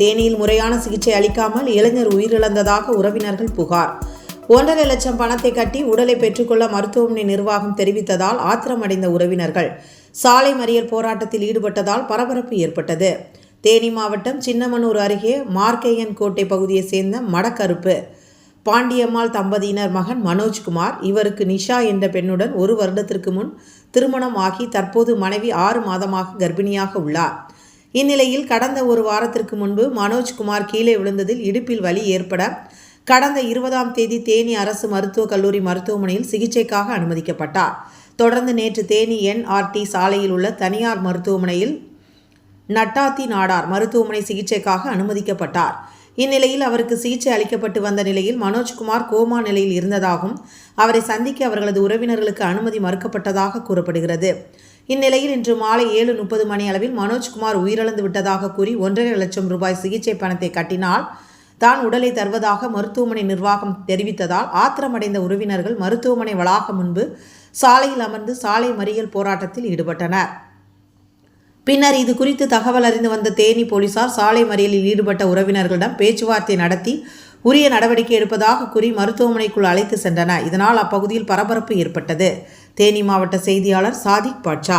தேனியில் முறையான சிகிச்சை அளிக்காமல் இளைஞர் உயிரிழந்ததாக உறவினர்கள் புகார். ஒன்றரை லட்சம் பணத்தை கட்டி உடலை பெற்றுக்கொள்ள மருத்துவமனை நிர்வாகம் தெரிவித்ததால் ஆத்திரமடைந்த உறவினர்கள் சாலை மறியல் போராட்டத்தில் ஈடுபட்டதால் பரபரப்பு ஏற்பட்டது. தேனி மாவட்டம் சின்னமனூர் அருகே மார்க்கையன் கோட்டை பகுதியைச் சேர்ந்த மடக்கருப்பு பாண்டியம்மாள் தம்பதியினர் மகன் மனோஜ்குமார் இவருக்கு நிஷா என்ற பெண்ணுடன் ஒரு வருடத்திற்கு முன் திருமணம் ஆகி தற்போது மனைவி ஆறு மாதமாக கர்ப்பிணியாக உள்ளார். இந்நிலையில் கடந்த ஒரு வாரத்திற்கு முன்பு மனோஜ்குமார் கீழே விழுந்ததில் இடுப்பில் வலி ஏற்பட கடந்த இருபதாம் தேதி தேனி அரசு மருத்துவக் கல்லூரி மருத்துவமனையில் சிகிச்சைக்காக அனுமதிக்கப்பட்டார். தொடர்ந்து நேற்று தேனி என்ஆர்டி சாலையில் உள்ள தனியார் மருத்துவமனையில் நட்டாத்தி நாடார் மருத்துவமனை சிகிச்சைக்காக அனுமதிக்கப்பட்டார். இந்நிலையில் அவருக்கு சிகிச்சை அளிக்கப்பட்டு வந்த நிலையில் மனோஜ்குமார் கோமா நிலையில் இருந்ததாகவும் அவரை சந்திக்க அவர்களது உறவினர்களுக்கு அனுமதி மறுக்கப்பட்டதாக கூறப்படுகிறது. இந்நிலையில் இன்று மாலை ஏழு முப்பது மணி அளவில் மனோஜ்குமார் உயிரிழந்து விட்டதாக கூறி ஒன்றரை லட்சம் ரூபாய் சிகிச்சை பணத்தை கட்டினால் தான் உடலை தருவதாக மருத்துவமனை நிர்வாகம் தெரிவித்ததால் ஆத்திரமடைந்த உறவினர்கள் மருத்துவமனை வளாகம் முன்பு சாலையில் அமர்ந்து சாலை மறியல் போராட்டத்தில் ஈடுபட்டனர். பின்னர் இது குறித்து தகவல் அறிந்து வந்த தேனி போலீசார் சாலை மறியலில் ஈடுபட்ட உறவினர்களிடம் பேச்சுவார்த்தை நடத்தி உரிய நடவடிக்கை எடுப்பதாக கூறி மருத்துவமனைக்குள் அழைத்து சென்றன இதனால் அப்பகுதியில் பரபரப்பு ஏற்பட்டது. தேனி மாவட்ட செய்தியாளர் சாதிக் பாட்சா